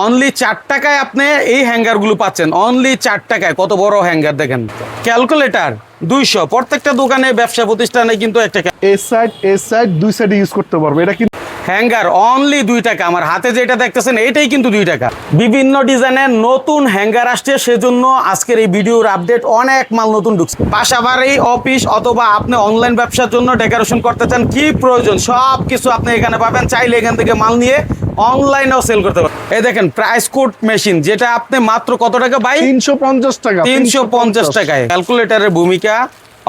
Only চার টাকায় আপনি এই হ্যাঙ্গারগুলো পাচ্ছেন। অনলি চার টাকায়। কত বড় হ্যাঙ্গার দেখেন। ক্যালকুলেটার দুইশো। প্রত্যেকটা দোকানে, ব্যবসা প্রতিষ্ঠানে কিন্তু একটা এ সাইড এ সাইড দুই সাইডে ইউজ করতে পারব। এটা কিন্তু হ্যাঙ্গার অনলি দুই টাকা। আমার হাতে যেটা দেখতেছেন এটাই কিন্তু দুই টাকা। বিভিন্ন ডিজাইনের নতুন হ্যাঙ্গার আসছে সেজন্য আজকের এই ভিডিওর আপডেট অনেক মাল নতুন ঢুকছে। পাশাপাশি অফিস অথবা আপনি অনলাইন ব্যবসার জন্য ডেকোরেশন করতে চান কি প্রয়োজন? সব কিছু আপনি এখানে পাবেন। চাইলে এখান থেকে মাল নিয়ে অনলাইনেও সেল করতে পারেন এই দেখেন প্রাইস কোড মেশিন যেটা আপনি মাত্র কত টাকা বাই তিনশো পঞ্চাশ টাকা। তিনশো পঞ্চাশ টাকায়। ক্যালকুলেটরের ভূমিকা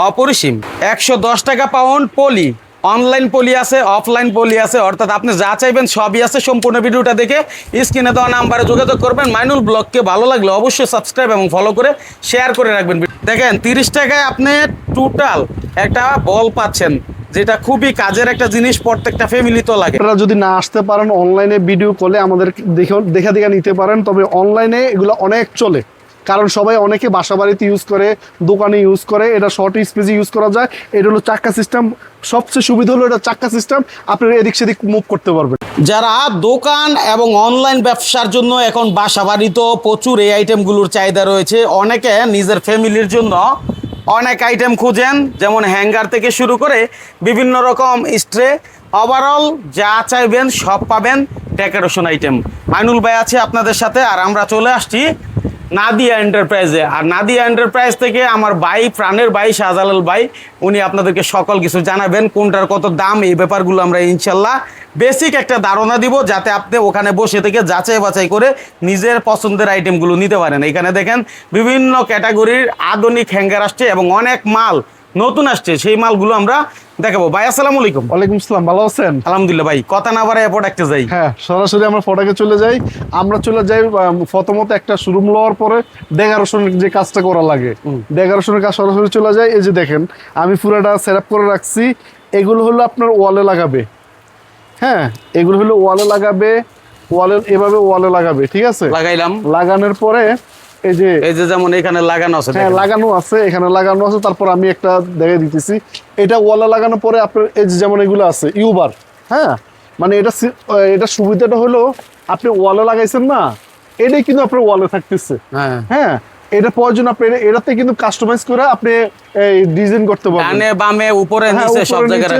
অপরিসীম। একশো দশ টাকা পাউন্ড পলি অনলাইন পলি আছে, অফলাইন পলি আছে, অর্থাৎ আপনি যা চাইবেন সবই আছে। সম্পূর্ণ ভিডিওটা দেখে স্ক্রিনে দেওয়া নাম্বারে যোগাযোগ করবেন। মাইনুল ব্লগকে ভালো লাগলে অবশ্যই সাবস্ক্রাইব এবং ফলো করে শেয়ার করে রাখবেন। দেখেন, তিরিশ টাকায় আপনি টোটাল একটা বল পাচ্ছেন, যেটা খুবই কাজের একটা জিনিস, প্রত্যেকটা ফ্যামিলি তো লাগে। আপনারা যদি না আসতে পারেন অনলাইনে ভিডিও কলে আমাদের দেখে দেখা দেখা নিতে পারেন, তবে অনলাইনে এগুলো অনেক চলে। কারণ সবাই অনেকে বাসা বাড়িতে ইউজ করে, দোকানে ইউজ করে, এটা শর্ট স্পেসে ইউজ করা যায়। এটা হলো চাক্কা সিস্টেম সবচেয়ে সুবিধা হলো এটা চাক্কা সিস্টেম আপনারা এদিক সেদিক মুভ করতে পারবেন। যারা দোকান এবং অনলাইন ব্যবসার জন্য এখন বাসা বাড়িতেও প্রচুর এই আইটেমগুলোর চাহিদা রয়েছে। অনেকে নিজের ফ্যামিলির জন্য অনেক আইটেম খুঁজেন, যেমন হ্যাঙ্গার থেকে শুরু করে বিভিন্ন রকম স্ট্রে ওভারঅল যা চাইবেন সব পাবেন ডেকোরেশন আইটেম মাইনুল ভাই আছে আপনাদের সাথে আর আমরা চলে আসছি। নাদিয়া এন্টারপ্রাইজে আর নাদিয়া এন্টারপ্রাইজ থেকে আমার ভাই, প্রাণের ভাই, শাহজালাল ভাই, উনি আপনাদেরকে সকল কিছু জানাবেন, কোনটার কত দাম, এই ব্যাপারগুলো আমরা ইনশাল্লাহ বেসিক একটা ধারণা দিব, যাতে আপনি ওখানে বসে থেকে যাচাই বাছাই করে নিজের পছন্দের আইটেমগুলো নিতে পারেন। এখানে দেখেন বিভিন্ন ক্যাটাগরির আধুনিক হ্যাঙ্গার আসছে এবং অনেক মাল নতুন আসছে সেই মালগুলো আমরা দেখাবো। ভাই আসসালামু আলাইকুম। ওয়ালাইকুম আসসালাম ভালো আছেন? আলহামদুলিল্লাহ ভাই কথা না বাড়ায় প্রোডাক্টে যাই। হ্যাঁ সরাসরি আমরা ফটাকে চলে যাই। আমরা চলে যাই প্রথমত একটা শোরুম লওয়ার পরে ডেকারেশনের যে কাজটা করা লাগে। ডেকারেশনের কাজ সরাসরি চলে যায় এই যে দেখেন আমি পুরোটা সেট করে রাখছি। এগুলো হলো আপনার ওয়ালে লাগাবে। হ্যাঁ এগুলো হলো ওয়ালে লাগাবে। ওয়ালে এভাবে ওয়ালে লাগাবে ঠিক আছে? লাগাইলাম। লাগানোর পরে এই যে এই যে যেমন এখানে লাগানো আছে হ্যাঁ লাগানো আছে এখানে লাগানো আছে তারপর আমি একটা দিতেছি। এটা ওয়ালে লাগানোর পরে আপনার এই যে যেমন এগুলো আছে ইউবার হ্যাঁ? মানে এটা এটা সুবিধাটা হলো আপনি ওয়ালে লাগাইছেন না এটাই কিন্তু আপনার ওয়ালে থাকতেছে। হ্যাঁ। হ্যাঁ এটা প্রয়োজন আপনি এটাতে কিন্তু কাস্টমাইজ করে আপনি এই ডিজাইন করতে পারবেন। ডানে বামে উপরে নিচে সব জায়গায়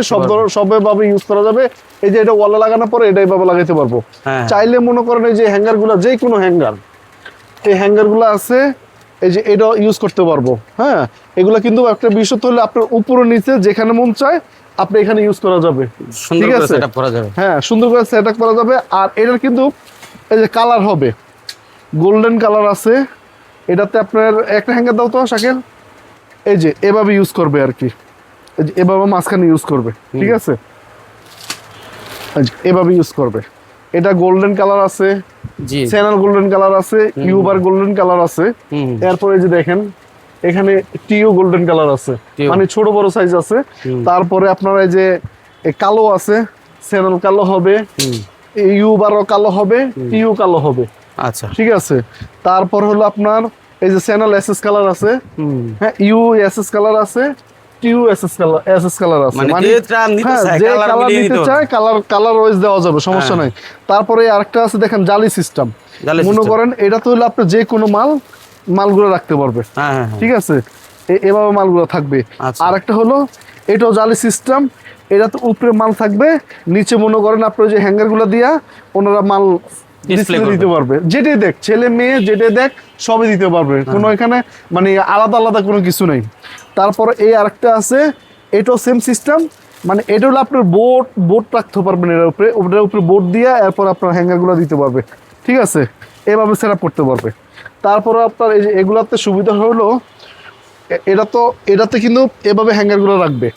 ইউজ করা যাবে। এই যে এটা ওয়ালে লাগানোর পরে এটা এইভাবে লাগাইতে পারব। চাইলে মনে করেন এই যে হ্যাঙ্গারগুলা যে কোনো হ্যাঙ্গার এই হ্যাঙ্গারগুলো আছে এই যে এটা ইউজ করতে পারব হ্যাঁ? এগুলা কিন্তু একটা বিষয় তো হলে আপনার উপরে নিচে যেখানে মন চায় আপনি এখানে ইউজ করা যাবে। ঠিক আছে? হ্যাঁ সুন্দর করে সেট আপ করা যাবে। আর এটার কিন্তু এই যে কালার হবে। গোল্ডেন কালার আছে। এটাতে আপনার একটা হ্যাঙ্গার দাও তো শাকেল। এই যে এভাবে ইউজ করবে আর কি। এই যে এভাবে মাঝখানে ইউজ করবে। ঠিক আছে? এভাবে ইউজ করবে। এটা গোল্ডেন কালার আছে। জি। স্যানাল গোল্ডেন কালার আছে ইউবার গোল্ডেন কালার আছে। এরপরে যে দেখেন এখানে টিও গোল্ডেন কালার আছে। মানে ছোট বড় সাইজ আছে। তারপরে আপনার এই যে কালো আছে স্যানাল কালো হবে। ইউবারও কালো হবে টিও কালো হবে। আচ্ছা। ঠিক আছে? তারপর হলো আপনার এই যে স্যানাল এসএস কালার আছে। হ্যাঁ ইউ এসএস কালার আছে। টিউ এসএস কালার এসএস কালার আছে। মানে যেটা নিতে হ্যাঁ, যে কালার নিতে নিতে চায় কালার কালার ওয়াইজ দেওয়া যাবে সমস্যা হ্যাঁ। নাই। তারপরে আরেকটা আছে দেখেন জালি সিস্টেম মনে করেন এটা তো হলো আপনি যে কোনো মাল মালগুলো রাখতে পারবে। হ্যাঁ। ঠিক আছে? এভাবে মালগুলো থাকবে। আচ্ছা। আর একটা হলো এটাও জালি সিস্টেম এটা তো উপরে মাল থাকবে নিচে মনে করেন আপনার যে হ্যাঙ্গারগুলো দিয়া ওনারা মাল ডিসপ্লে দিতে পারবে। যেটাই দেখ ছেলে মেয়ে যেটাই দেখ সবই দিতে পারবে। কোনো এখানে মানে আলাদা আলাদা কোনো কিছু নেই। তারপরে এই আরেকটা আছে, এটাও সেম সিস্টেম মানে এটা হলো আপনার বোর্ড বোর্ড রাখতে পারবেন এর উপরে, ওটার উপরে বোর্ড দিয়ে এরপর আপনার হ্যাঙ্গারগুলো দিতে পারবে, ঠিক আছে? এভাবে সেট করতে পারবে। তারপরে আপনার এই যে এগুলাতে সুবিধা হলো এটা তো, এটাতে কিন্তু এভাবে হ্যাঙ্গারগুলো রাখবে,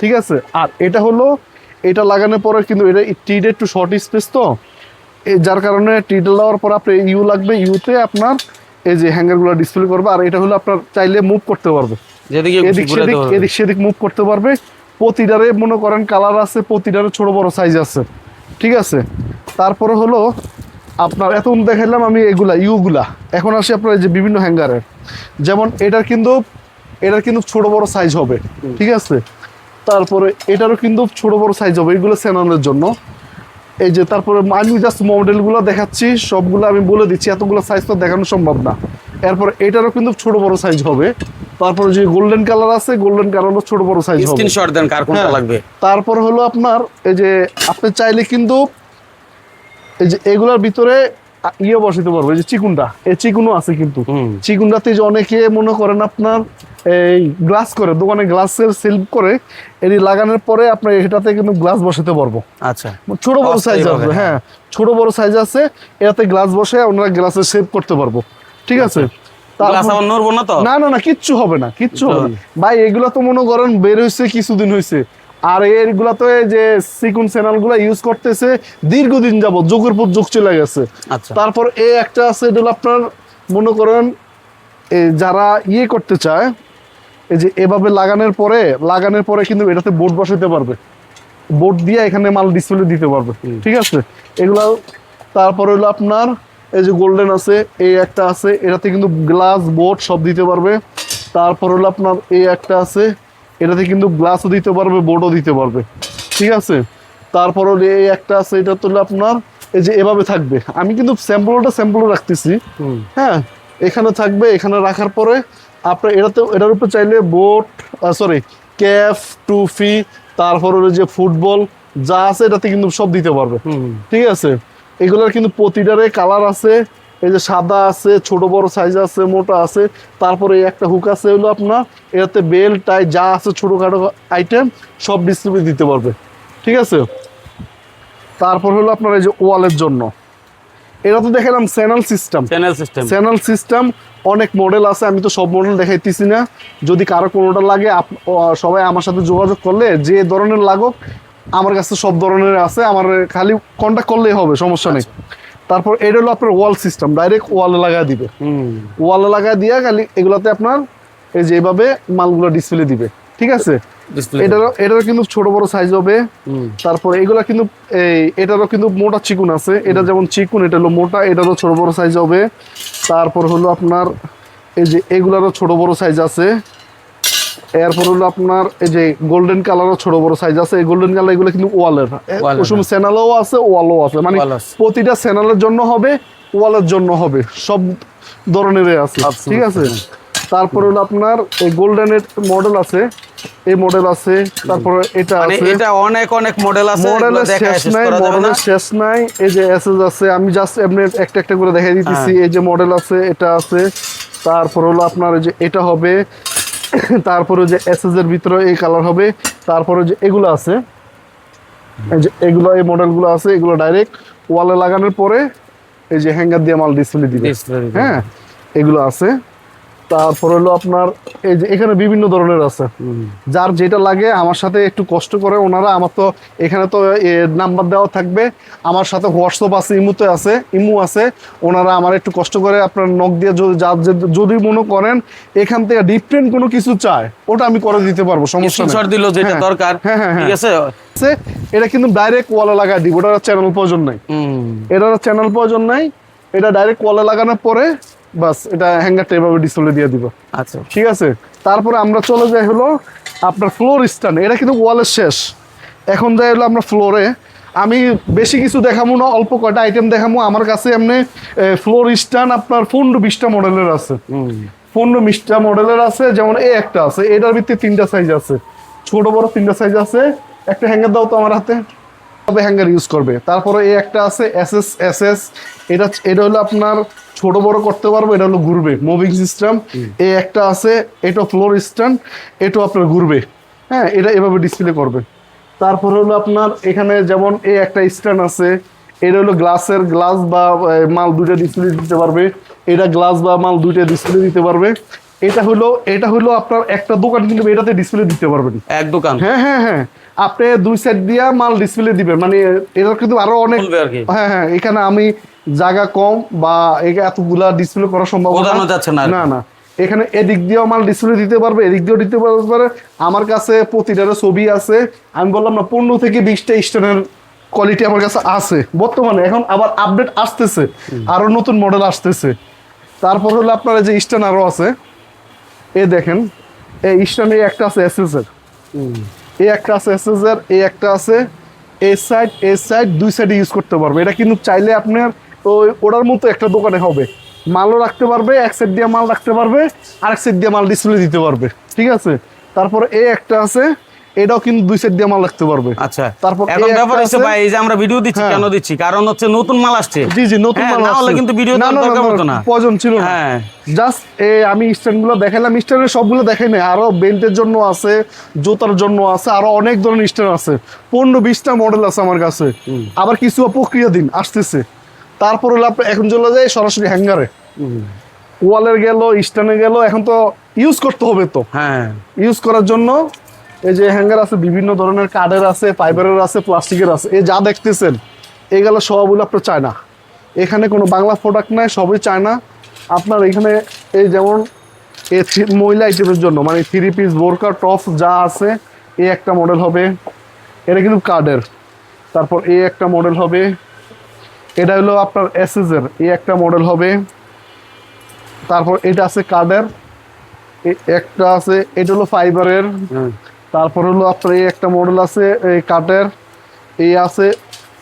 ঠিক আছে? আর এটা হলো, এটা লাগানোর পরে কিন্তু এটা টিটা একটু শর্ট স্পেস তো যার কারণে টিটা দেওয়ার পর আপনার ইউ লাগবে ইউতে আপনার এই যে হ্যাঙ্গারগুলো ডিসপ্লে করবে, আর এটা হলো আপনার চাইলে মুভ করতে পারবে। যেদিকে এদিক সেদিক এদিক সেদিক মুভ করতে পারবে। প্রতিটারে মনে করেন কালার আছে প্রতিটারে ছোট বড় সাইজ আছে। ঠিক আছে? তারপরে হলো আপনার এখন দেখালাম আমি এগুলা ইউগুলা। এখন আসি আপনার এই যে বিভিন্ন হ্যাঙ্গারের যেমন এটার কিন্তু এটার কিন্তু ছোট বড় সাইজ হবে। ঠিক আছে? তারপরে এটারও কিন্তু ছোট বড় সাইজ হবে এগুলো স্যানানোর জন্য। এই যে তারপরে আমি জাস্ট মডেলগুলো দেখাচ্ছি সবগুলো আমি বলে দিচ্ছি এতগুলো সাইজ তো দেখানো সম্ভব না। এরপর এটারও কিন্তু ছোট বড় সাইজ হবে। তারপরে যে গোল্ডেন কালার আছে গোল্ডেন কালারও ছোট বড় সাইজ হবে। স্ক্রিনশট দেন কার কোনটা হ্যাঁ। লাগবে। তারপর হলো আপনার এই যে আপনি চাইলে কিন্তু এই যে এগুলোর ভিতরে ইয়ে বসাতে পারব এই যে চিকুনটা। এই চিকুনও আছে কিন্তু। চিকুনটাতে যে অনেকে মনে করেন আপনার এই গ্লাস করে দোকানে গ্লাসের সেল করে এটি লাগানোর পরে আপনার এটাতে কিন্তু গ্লাস বসাতে পারব। আচ্ছা। ছোট বড় সাইজ আছে হ্যাঁ। ছোট বড় সাইজ আছে এটাতে গ্লাস বসে ওনারা গ্লাসে সেভ করতে পারব। ঠিক আছে? নড়বো না তো? না না না কিচ্ছু হবে না কিচ্ছু হবে ভাই এগুলো তো মনে করেন বের হয়েছে কিছুদিন হয়েছে আর তো যে সিকুন ইউজ করতেছে দীর্ঘদিন যাবত যুগের পর যুগ চলে গেছে। আচ্ছা। তারপর এই একটা আছে এটা আপনার মনে করেন যারা ইয়ে করতে চায় এই যে এভাবে লাগানোর পরে লাগানোর পরে কিন্তু এটাতে বোর্ড বসাতে পারবে। বোর্ড দিয়ে এখানে মাল ডিসপ্লে দিতে পারবে। ঠিক আছে? এগুলা তারপর হলো আপনার এই যে গোল্ডেন আছে এই একটা আছে এটাতে কিন্তু গ্লাস বোর্ড সব দিতে পারবে। তারপর হলো আপনার এই একটা আছে এটাতে কিন্তু গ্লাসও দিতে পারবে বোর্ডও দিতে পারবে। ঠিক আছে? তারপর হলো এই একটা আছে এটা তো আপনার এই যে এভাবে থাকবে। আমি কিন্তু স্যাম্পলটা স্যাম্পল রাখতেছি। হ্যাঁ? এখানে থাকবে এখানে রাখার পরে আপনার এটাতে এটার উপর চাইলে বোট সরি ক্যাফ টুফি তারপর হলো যে ফুটবল যা আছে এটাতে কিন্তু সব দিতে পারবে। ঠিক আছে? এগুলোর কিন্তু প্রতিটারে কালার আছে। এই যে সাদা আছে ছোট বড় সাইজ আছে মোটা আছে। তারপরে এই একটা হুক আছে হলো আপনার এটাতে বেল টাই যা আছে ছোটখাটো আইটেম সব ডিস্ট্রিবিউট দিতে পারবে। ঠিক আছে? তারপর হলো আপনার এই যে ওয়ালের জন্য। এটা তো দেখালাম channel system channel system channel system অনেক মডেল আছে আমি তো সব মডেল দেখাইতেছি না। যদি কারও কোনোটা লাগে সবাই আমার সাথে যোগাযোগ করলে যে ধরনের লাগুক আমার কাছে সব ধরনের আছে আমার খালি কন্ট্যাক্ট করলেই হবে সমস্যা নেই। তারপর এটা হলো আপনার ওয়াল সিস্টেম ডাইরেক্ট ওয়ালে লাগা দিবে। ওয়ালে লাগা দিয়ে খালি এগুলাতে আপনার এই যে এইভাবে মালগুলো ডিসপ্লে দিবে ঠিক আছে? এটারও এটারও কিন্তু ছোট বড় সাইজ হবে। তারপরে এগুলা কিন্তু এই এটারও কিন্তু মোটা চিকুন আছে এটা যেমন চিকুন এটা হলো মোটা এটারও ছোট বড় সাইজ হবে। তারপর হলো আপনার এই যে এগুলারও ছোট বড় সাইজ আছে। এরপর হলো আপনার এই যে গোল্ডেন কালারও ছোট বড় সাইজ আছে। এই গোল্ডেন কালার এগুলো কিন্তু ওয়ালের। সময় স্যানেলও আছে ওয়ালও আছে। মানে প্রতিটা স্যানেলের জন্য হবে ওয়ালের জন্য হবে। সব ধরনেরই আছে। ঠিক আছে? তারপর হলো আপনার এই গোল্ডেনের মডেল আছে। এই মডেল আছে তারপরে এটা মানে আছে। এটা অনেক অনেক মডেল আছে মডেলের শেষ নাই মডেলের শেষ নাই। এই যে এসএস আছে আমি জাস্ট এমনি একটা একটা করে দেখাই দিতেছি। হ্যাঁ। এই যে মডেল আছে এটা আছে। তারপর হলো আপনার এই যে এটা হবে। তারপরে যে এসএস এর ভিতরে এই কালার হবে তারপরে যে এগুলো আছে এই যে এগুলো এই মডেলগুলো আছে এগুলো ডাইরেক্ট ওয়ালে লাগানোর পরে এই যে হ্যাঙ্গার দিয়ে মাল ডিসপ্লে দিবে। হ্যাঁ এগুলো আছে তারপর হলো আপনার এই যে এখানে বিভিন্ন ধরনের আছে। যার যেটা লাগে আমার সাথে একটু কষ্ট করে ওনারা আমার তো এখানে তো নাম্বার দেওয়া থাকবে। আমার সাথে হোয়াটসঅ্যাপ আছে ইমুতে আছে ইমু আছে। ওনারা আমার একটু কষ্ট করে আপনার নখ দিয়ে যদি মনে করেন এখান থেকে ডিফারেন্ট কোনো কিছু চায় ওটা আমি করে দিতে পারব সমস্যা দিল যেটা হ্যাঁ, দরকার হ্যাঁ, হ্যাঁ, ঠিক আছে? এটা কিন্তু ডাইরেক্ট ওয়ালে লাগাই দিব ওটা চ্যানেল প্রয়োজন নাই। এটার চ্যানেল প্রয়োজন নাই। এটা ডাইরেক্ট ওয়ালে লাগানোর পরে বাস এটা হ্যাঙ্গারটা এভাবে ডিসপ্লে দিয়ে দিব। আচ্ছা। ঠিক আছে? তারপরে আমরা চলে যাই হলো আপনার ফ্লোর স্ট্যান্ড এটা কিন্তু ওয়ালের শেষ। এখন যাই হলো আমরা ফ্লোরে আমি বেশি কিছু দেখাবো না অল্প কয়টা আইটেম দেখাবো আমার কাছে এমনি ফ্লোর স্ট্যান্ড আপনার পনেরো বিশটা মডেলের আছে। পনেরো বিশটা মডেলের আছে যেমন এই একটা আছে। এটার ভিত্তি তিনটা সাইজ আছে। ছোট বড় তিনটা সাইজ আছে। একটা হ্যাঙ্গার দাও তো আমার হাতে। তবে হ্যাঙ্গার ইউজ করবে? তারপরে এই একটা আছে এস এস এস এস এটা এটা হলো আপনার ছোট বড় করতে পারব এটা হলো ঘুরবে মুভিং সিস্টেম এই একটা আছে এটা ফ্লোর স্ট্যান্ড এটাও আপনার ঘুরবে। হ্যাঁ এটা এভাবে ডিসপ্লে করবে। তারপর হলো আপনার এখানে যেমন এই একটা স্ট্যান্ড আছে এটা হলো গ্লাসের গ্লাস বা মাল দুইটা ডিসপ্লে দিতে পারবে। এটা গ্লাস বা মাল দুইটা ডিসপ্লে দিতে পারবে। এটা হলো এটা হলো আপনার একটা দোকান কিন্তু এটাতে ডিসপ্লে দিতে পারবেন। এক দোকান? হ্যাঁ হ্যাঁ হ্যাঁ। আপনি দুই সাইড দিয়া মাল ডিসপ্লে দিবেন। মানে এটা কিন্তু আরও অনেক। হ্যাঁ হ্যাঁ এখানে আমি জায়গা কম বা এতগুলা ডিসপ্লে করা সম্ভব যাচ্ছে না না না। এখানে এদিক দিয়েও মাল ডিসপ্লে দিতে পারবে এদিক দিয়েও দিতে পারবে। আমার কাছে প্রতিটারও ছবি আছে। আমি বললাম না পনেরো থেকে বিশটা স্ট্যান্ডের কোয়ালিটি আমার কাছে আছে। বর্তমানে এখন আবার আপডেট আসতেছে। আরও নতুন মডেল আসতেছে। তারপর হলো আপনার যে স্ট্যান্ড আরও আছে। এ দেখেন এই স্ট্যান্ড একটা আছে এসএস এর। এই একটা আছে এসএসআর এই একটা আছে এ সাইড এ সাইড দুই সাইডে ইউজ করতে পারবে। এটা কিন্তু চাইলে আপনার ওই ওটার মতো একটা দোকানে হবে। মালও রাখতে পারবে, এক সাইড দিয়ে মাল রাখতে পারবে, আরেক সাইড দিয়ে মাল ডিসপ্লে দিতে পারবে। ঠিক আছে? তারপর এ একটা আছে এটাও কিন্তু দুই সাইড দিয়ে মাল রাখতে পারবে। আচ্ছা। তারপর এখন ব্যাপার হচ্ছে ভাই এই যে আমরা ভিডিও দিচ্ছি হ্যাঁ। কেন দিচ্ছি? কারণ হচ্ছে নতুন মাল আসছে। জি জি নতুন হ্যাঁ, মাল না হলে কিন্তু ভিডিও দরকার না, হতো না। প্রয়োজন ছিল না। হ্যাঁ। জাস্ট এ আমি দেখালাম স্ট্যান্ডের সবগুলো দেখাই নাই। আরও বেল্টের জন্য আছে জুতার জন্য আছে আরও অনেক ধরনের স্ট্যান্ড আছে। পনেরো বিশটা মডেল আছে আমার কাছে। আবার কিছু প্রক্রিয়া দিন আসতেছে। তারপর হলো এখন চলে যায় সরাসরি হ্যাঙ্গারে ওয়ালের গেল স্ট্যান্ডে গেল এখন তো ইউজ করতে হবে তো। হ্যাঁ। ইউজ করার জন্য এই যে হ্যাঙ্গার আছে, বিভিন্ন ধরনের কাঠের আছে ফাইবারের আছে প্লাস্টিকের আছে। এই যা দেখতেছেন এগুলো সবগুলো আপনার চায়না। এখানে কোনো বাংলা প্রোডাক্ট নাই, সবই চায়না। আপনার এখানে এই যেমন এ মহিলা আইটেমের জন্য মানে থ্রি পিস বোরকা টপ যা আছে এ একটা মডেল হবে। এটা কিন্তু কার্ডের তারপর এ একটা মডেল হবে। এটা হলো আপনার এসএসের এই একটা মডেল হবে। তারপর এটা আছে কার্ডের এ- একটা আছে, এটা হলো ফাইবারের। তারপর হলো আপনার এই একটা মডেল আছে এই কাঠের এই আছে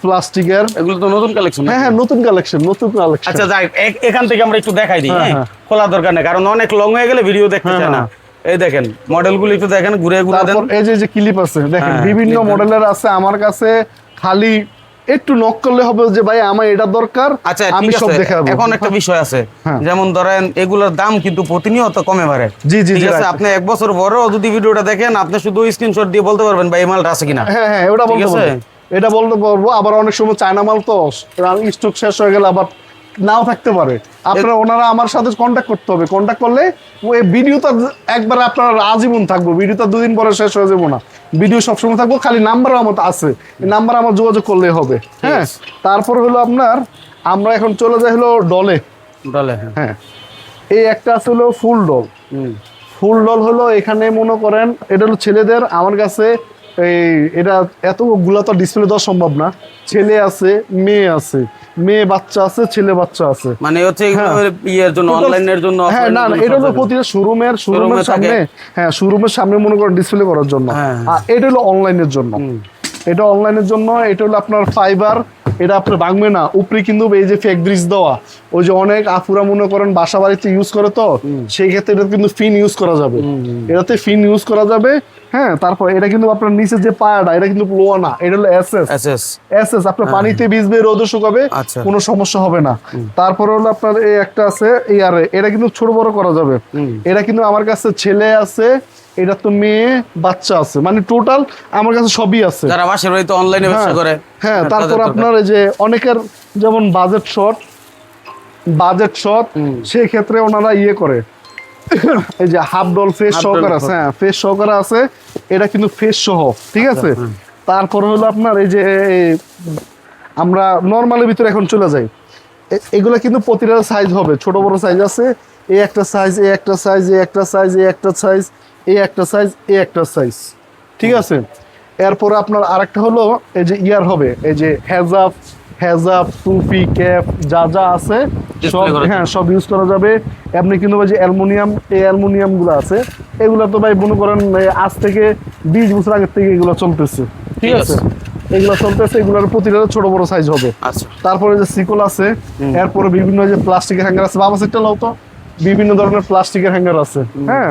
প্লাস্টিকের এগুলো তো নতুন কালেকশন হ্যাঁ হ্যাঁ নতুন কালেকশন নতুন কালেকশন আচ্ছা যাই এখান থেকে আমরা একটু দেখাই দিই হ্যাঁ, হ্যাঁ হ্যাঁ। খোলা দরকার নেই কারণ অনেক লং হয়ে গেলে ভিডিও দেখতে চায় না। এই দেখেন মডেলগুলো একটু দেখেন ঘুরে ঘুরে দেন এই যে যে ক্লিপ আছে দেখেন বিভিন্ন। মডেলের আছে আমার কাছে খালি একটু নক করলে হবে যে ভাই আমার এটা দরকার আচ্ছা আমি সব দেখে এখন একটা বিষয় আছে। হ্যাঁ। যেমন ধরেন এগুলোর দাম কিন্তু প্রতিনিয়ত কমে বাড়ে। জি, জি, ঠিক আছে আপনি এক বছর বড় যদি ভিডিওটা দেখেন আপনি শুধু স্ক্রিনশট দিয়ে বলতে পারবেন ভাই এই মালটা আছে কিনা? হ্যাঁ হ্যাঁ ওটা বলতে? পারব। এটা বলতে পারব আবার অনেক সময় চায়না মাল তো স্টক শেষ হয়ে গেলে আবার নাও থাকতে পারে। আপনারা ওনারা আমার সাথে কন্ট্যাক্ট করতে হবে। কন্ট্যাক্ট করলে ওই ভিডিওটা একবার আপনার আজীবন থাকব। ভিডিওটা দুদিন পরে শেষ হয়ে যাব না। ভিডিও সবসময় থাকব খালি নাম্বার আমার আছে। এই নাম্বার আমার যোগাযোগ করলে হবে। হ্যাঁ? তারপর হলো আপনার আমরা এখন চলে যাই হলো ডলে ডলে হ্যাঁ। হ্যাঁ। এই একটা আছে হলো ফুল ডল। ফুল ডল হলো এখানে মনে করেন এটা হলো ছেলেদের আমার কাছে এই এটা এতগুলো তো ডিসপ্লে দেওয়া সম্ভব না। ছেলে আছে মেয়ে আছে। মেয়ে বাচ্চা আছে ছেলে বাচ্চা আছে। মানে হচ্ছে হ্যাঁ। ইয়ের জন্য অনলাইনের জন্য হ্যাঁ না না এটা হলো প্রতিটা শোরুমের শোরুমের সামনে হ্যাঁ শোরুমের সামনে মনে করেন ডিসপ্লে করার জন্য। হ্যাঁ। আর এটা হলো অনলাইনের জন্য। এটা অনলাইনের জন্য এটা হলো আপনার ফাইবার এটা আপনার ভাঙবে না। উপরে কিন্তু এই যে ফেক ব্রিজ দেওয়া ওই যে অনেক আফুরা মনে করেন বাসা বাড়িতে ইউজ করে তো সেই ক্ষেত্রে এটা কিন্তু ফিন ইউজ করা যাবে। এটাতে ফিন ইউজ করা যাবে হ্যাঁ তারপর এটা কিন্তু আপনার নিচে যে পায়াটা এটা কিন্তু লোয়া না এটা হলো S S SS S S আপনার পানিতে ভিজবে রোদে শুকাবে আচ্ছা। কোনো সমস্যা হবে না। তারপরে হলো আপনার এই একটা আছে এই আর এটা কিন্তু ছোট বড় করা যাবে। এটা কিন্তু আমার কাছে ছেলে আছে এটা তো মেয়ে বাচ্চা আছে। মানে টোটাল আমার কাছে সবই আছে। যারা বাসার বাড়িতে অনলাইনে ব্যবসা হ্যাঁ, করে হ্যাঁ তারপর আপনার এই যে অনেকের যেমন বাজেট শর্ট বাজেট শর্ট সেই ক্ষেত্রে ওনারা ইয়ে করে। এই যে হাফ ডল ফেস সহকারে আছে হ্যাঁ ফেস সহকারে আছে এটা কিন্তু ফেস সহ ঠিক আছে? তারপর হলো আপনার এই যে আমরা নর্মালের ভিতরে এখন চলে যাই। এগুলো কিন্তু প্রতিটা সাইজ হবে ছোট বড় সাইজ আছে এই একটা সাইজ এই একটা সাইজ এই একটা সাইজ এই একটা সাইজ এই একটা সাইজ এই একটা সাইজ ঠিক আছে? এরপরে আপনার আরেকটা হলো এই যে ইয়ার হবে এই যে হেজাব হেজাব টুপি ক্যাপ যা যা আছে সব হ্যাঁ সব ইউজ করা যাবে। আপনি কিন্তু যে অ্যালুমিনিয়াম এই অ্যালুমিনিয়ামগুলো আছে এগুলো তো ভাই মনে করেন আজ থেকে বিশ বছর আগের থেকে এগুলো চলতেছে। ঠিক আছে। এগুলো চলতেছে এগুলোর প্রতিটা ছোট বড় সাইজ হবে। আচ্ছা। তারপরে যে সিকল আছে এরপরে বিভিন্ন যে প্লাস্টিকের হ্যাঙ্গার আছে বাবা সেটটা লাও তো। বিভিন্ন ধরনের প্লাস্টিকের হ্যাঙ্গার আছে। হ্যাঁ?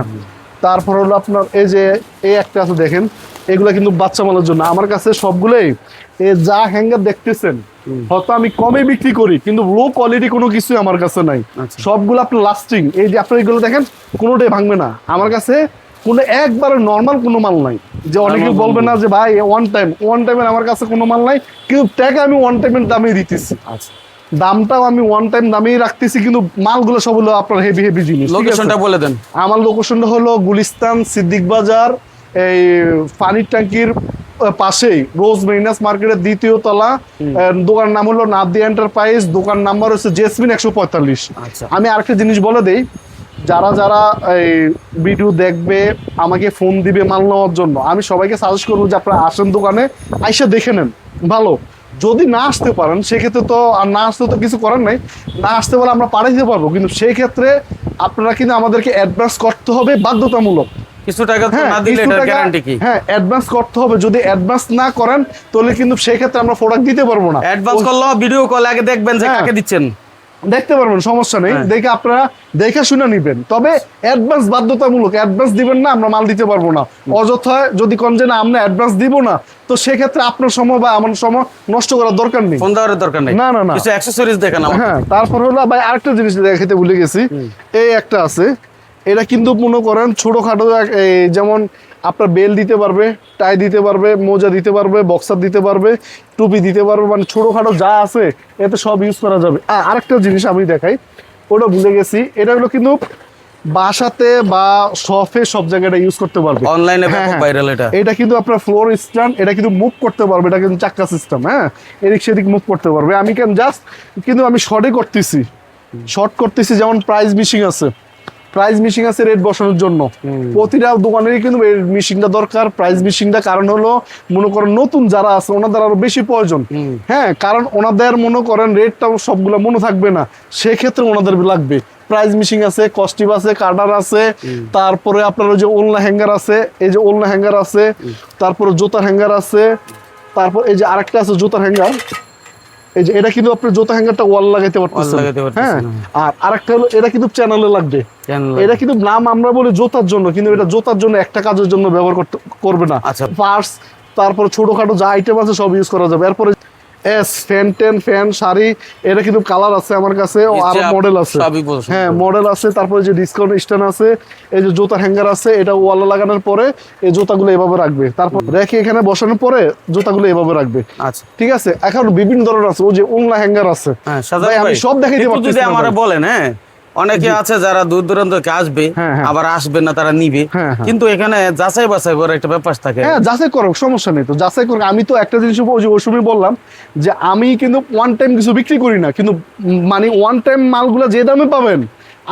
তারপর হলো আপনার এই যে এই একটা আছে দেখেন এগুলো কিন্তু বাচ্চা মালের জন্য। আমার কাছে সবগুলোই এ যা হ্যাঙ্গার দেখতেছেন হয়তো আমি কমে বিক্রি করি কিন্তু লো কোয়ালিটি কোনো কিছু আমার কাছে নাই। আচ্ছা। সবগুলো আপনার লাস্টিং এই যে আপনার এগুলো দেখেন কোনোটাই ভাঙবে না। আমার কাছে কোনো একবারে নর্মাল কোনো মাল নাই। যে অনেকে বলবে না যে ভাই ওয়ান টাইম ওয়ান টাইমের আমার কাছে কোনো মাল নাই কিন্তু টাকা আমি ওয়ান টাইমের দামে দিতেছি। আচ্ছা। দামটাও আমি ওয়ান টাইম দামেই রাখতেছি কিন্তু মালগুলো সব হলো আপনার হেভি হেভি জিনিস লোকেশনটা বলে দেন। আমার লোকেশনটা হলো গুলিস্তান সিদ্দিক বাজার এই পানির ট্যাঙ্কির পাশেই রোজ মেরিনাস মার্কেটের দ্বিতীয় তলা। দোকান নাম হলো নাদি এন্টারপ্রাইজ দোকান নাম্বার হচ্ছে জেসমিন একশো পঁয়তাল্লিশ। আচ্ছা। আমি আরেকটা জিনিস বলে দেই যারা যারা এই ভিডিও দেখবে আমাকে ফোন দিবে মাল নেওয়ার জন্য আমি সবাইকে সাজেস্ট করব যে আপনারা আসেন দোকানে আইসা দেখে নেন ভালো। যদি না আসতে পারেন সেক্ষেত্রে তো আর না আসতে তো কিছু করার নাই। না আসতে পারলে আমরা পাঠাইতে পারব কিন্তু সেই ক্ষেত্রে আপনারা কিন্তু আমাদেরকে অ্যাডভান্স করতে হবে বাধ্যতামূলক। কিছু টাকা হ্যাঁ না দিলে কিছু এটার টাকা- গ্যারান্টি কি? হ্যাঁ অ্যাডভান্স করতে হবে। যদি অ্যাডভান্স না করেন তাহলে কিন্তু সেই ক্ষেত্রে আমরা প্রোডাক্ট দিতে পারব না। অ্যাডভান্স করলেও ভিডিও কল আগে দেখবেন যে হ্যাঁ। কাকে দিচ্ছেন। দেখতে পারবেন সমস্যা নেই। হ্যাঁ। দেখে আপনারা দেখে শুনে নিবেন। তবে অ্যাডভান্স বাধ্যতামূলক অ্যাডভান্স দিবেন না আমরা মাল দিতে পারব না। অযথা যদি কোন যে না আমরা অ্যাডভান্স দিব না তো সেক্ষেত্রে আপনার সময় বা আমার সময় নষ্ট করার দরকার নেই। ফোন দেওয়ার দরকার নেই। না, না, না। কিছু অ্যাক্সেসরিজ দেখেন আমার হ্যাঁ তারপর হলো ভাই আরেকটা জিনিস দেখাতে ভুলে গেছি। এই একটা আছে। এটা কিন্তু মনে করেন ছোটখাটো যেমন আপনার বেল দিতে পারবে টাই দিতে পারবে মোজা দিতে পারবে বক্সার দিতে পারবে টুপি দিতে পারবে মানে ছোটখাটো যা আছে এতে সব ইউজ করা যাবে। আর আরেকটা জিনিস আমি দেখাই ওটা ভুলে গেছি এটা হলো কিন্তু বাসাতে বা শপে সব জায়গায় ইউজ করতে পারবে। অনলাইনে হ্যাঁ, ব্যাপক হ্যাঁ। ভাইরাল এটা। এটা কিন্তু আপনার ফ্লোর স্ট্যান্ড এটা কিন্তু মুভ করতে পারবে এটা কিন্তু চাক্কা সিস্টেম হ্যাঁ? এদিক সেদিক মুভ করতে পারবে। আমি কেন জাস্ট কিন্তু আমি শর্টে করতেছি। শর্ট করতেছি যেমন প্রাইস মিশিং আছে। প্রাইস মিশিং আছে রেট বসানোর জন্য। প্রতিটা দোকানেরই কিন্তু মিশিংটা দরকার। প্রাইস মিশিংটা কারণ হলো মনে করেন নতুন যারা আছে ওনাদের আরও বেশি প্রয়োজন। হ্যাঁ কারণ ওনাদের মনে করেন রেটটা সবগুলো মনে থাকবে না। সেক্ষেত্রে ওনাদের লাগবে। প্রাইস মিশিং আছে কস্টিভ আছে কার্ডার আছে তারপরে আপনার ওই যে ওলনা হ্যাঙ্গার আছে এই যে ওলনা হ্যাঙ্গার আছে তারপরে জুতার হ্যাঙ্গার আছে তারপর এই যে আরেকটা আছে জুতার হ্যাঙ্গার এই যে এটা কিন্তু আপনার জুতা হ্যাঙ্গারটা ওয়াল লাগাইতে পারতেছেন। হ্যাঁ হ্যাঁ। আর আরেকটা হলো এটা কিন্তু চ্যানেলে লাগবে। এটা কিন্তু নাম আমরা বলি জোতার জন্য কিন্তু এটা জোতার জন্য একটা কাজের জন্য ব্যবহার করতে করবে না। আচ্ছা। পার্স তারপর ছোটখাটো যা আইটেম আছে সব ইউজ করা যাবে। এরপরে S fan ten fan sari এটা কিন্তু কালার আছে আমার কাছে আর মডেল আছে। হ্যাঁ মডেল আছে তারপরে যে ডিসকাউন্ট স্ট্যান্ড আছে এই যে জুতা হ্যাঙ্গার আছে এটা ওয়ালা লাগানোর পরে এই জুতাগুলো এভাবে রাখবে। তারপর রেখে এখানে বসানোর পরে জুতাগুলো এভাবে রাখবে। আচ্ছা। ঠিক আছে? এখন বিভিন্ন ধরনের আছে ও যে ওনলা হ্যাঙ্গার আছে। হ্যাঁ আমি সব দেখাইতে পারতেছি আমারে বলেন হ্যাঁ? অনেকে আছে যারা দূর দূরান্ত থেকে আসবে হ্যাঁ, হ্যাঁ। আবার আসবে না তারা নিবে। হ্যাঁ। কিন্তু এখানে যাচাই বাছাই করে একটা ব্যাপার থাকে। হ্যাঁ যাচাই করো সমস্যা নেই তো যাচাই করো আমি তো একটা জিনিস যে বললাম যে আমি কিন্তু ওয়ান টাইম কিছু বিক্রি করি না কিন্তু মানে ওয়ান টাইম মালগুলো যে দামে পাবেন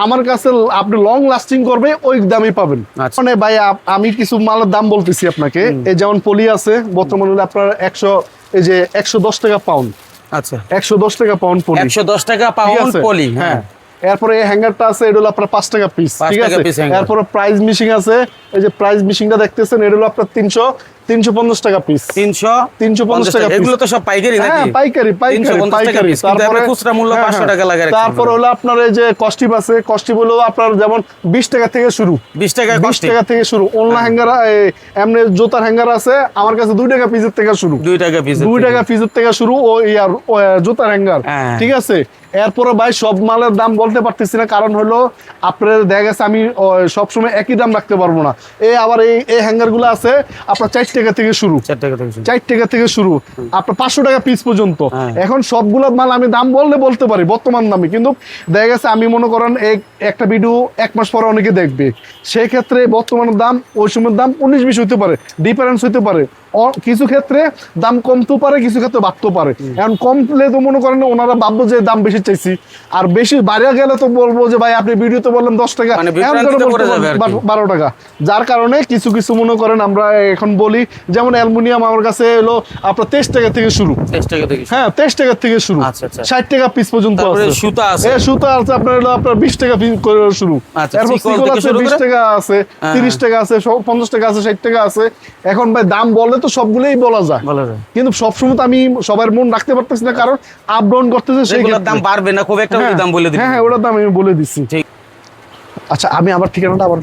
আমার কাছে আপনি লং লাস্টিং করবে ওই দামে পাবেন। আচ্ছা। মানে ভাই আমি কিছু মালের দাম বলতেছি আপনাকে। এই যেমন পলি আছে বর্তমানে হলে আপনার একশো এই যে একশো দশ টাকা পাউন্ড আচ্ছা। একশো দশ টাকা পাউন্ড পলি। একশো দশ টাকা পাউন্ড? পলি হ্যাঁ। এরপরে এই হ্যাঙ্গারটা আছে এটা হলো আপনার পাঁচ টাকা পিস ঠিক আছে। এরপরে প্রাইস মিশিং আছে এই যে প্রাইস মিশিংটা দেখতেছেন এটা হলো আপনার তিনশো তিনশো পঞ্চাশ টাকা পিস তিনশো 350 টাকা এগুলো তো সব পাইকারি হ্যাঁ পাইকারি পাইকারি পাইকারি। piece, খুচরা মূল্য হ্যাঁ, 500 হ্যাঁ। টাকা লাগে তারপর হলো আপনার এই যে কস্টিপ আছে কস্টিপ হলো আপনার যেমন বিশ টাকা থেকে শুরু। বিশ টাকা বিশ টাকা থেকে শুরু। হ্যাঙ্গার এমনি জুতার হ্যাঙ্গার আছে আমার কাছে দুই টাকা পিসের থেকে শুরু। দুই টাকা পিস দুই টাকা পিসের থেকে শুরু ও ইয়ার জুতার হ্যাঙ্গার হ্যাঁ। ঠিক আছে? এরপরে ভাই সব মালের দাম বলতে পারতেছি না কারণ হলো আপনার দেখা গেছে আমি সবসময় একই দাম রাখতে পারব না। এই আবার এই এই হ্যাঙ্গারগুলো আছে আপনার চার টাকা থেকে শুরু। চার টাকা থেকে শুরু। চার টাকা থেকে শুরু। আপনার পাঁচশো টাকা পিস পর্যন্ত। হ্যাঁ। এখন সবগুলো মাল আমি দাম বললে বলতে পারি বর্তমান দামে। কিন্তু দেখা গেছে আমি মনে করেন এক একটা ভিডিও এক মাস পরে অনেকে দেখবে। সেই ক্ষেত্রে বর্তমানের দাম ওই সময়ের দাম উনিশ বিশ হতে পারে ডিফারেন্স হতে পারে। কিছু ক্ষেত্রে দাম কমতেও পারে কিছু ক্ষেত্রে বাড়তেও পারে। এখন কমলে তো মনে করেন ওনারা ভাববো যে দাম বেশি চাইছি আর বেশি বাইরে গেলে তো বলব যে ভাই আপনি ভিডিওতে বললেন দশ টাকা মানে বারো টাকা? যার কারণে কিছু কিছু মনে করেন আমরা এখন বলি যেমন অ্যালুমিনিয়াম আমার কাছে এলো আপনার তেইশ টাকা থেকে শুরু। হ্যাঁ তেইশ টাকা থেকে শুরু। আচ্ছা, আচ্ছা। ষাট টাকা পিস পর্যন্ত সুতা আছে। সুতা আছে আপনার হলো আপনার বিশ টাকা পিস করে শুরু। আচ্ছা, এরপর আছে বিশ টাকা আছে হ্যাঁ, তিরিশ টাকা আছে পঞ্চাশ টাকা আছে ষাট টাকা আছে। এখন ভাই দাম বলে তো সবগুলোই বলা যায়। বলা যায়। কিন্তু সবসময় তো আমি সবার মন রাখতে পারতেছি না কারণ আপ ডাউন করতেছে সেই দাম বাড়বে না খুব একটা হ্যাঁ, দাম বলে দিন হ্যাঁ হ্যাঁ ওটার দাম আমি বলে দিচ্ছি। ঠিক। আচ্ছা আমি আবার ঠিকানাটা আবার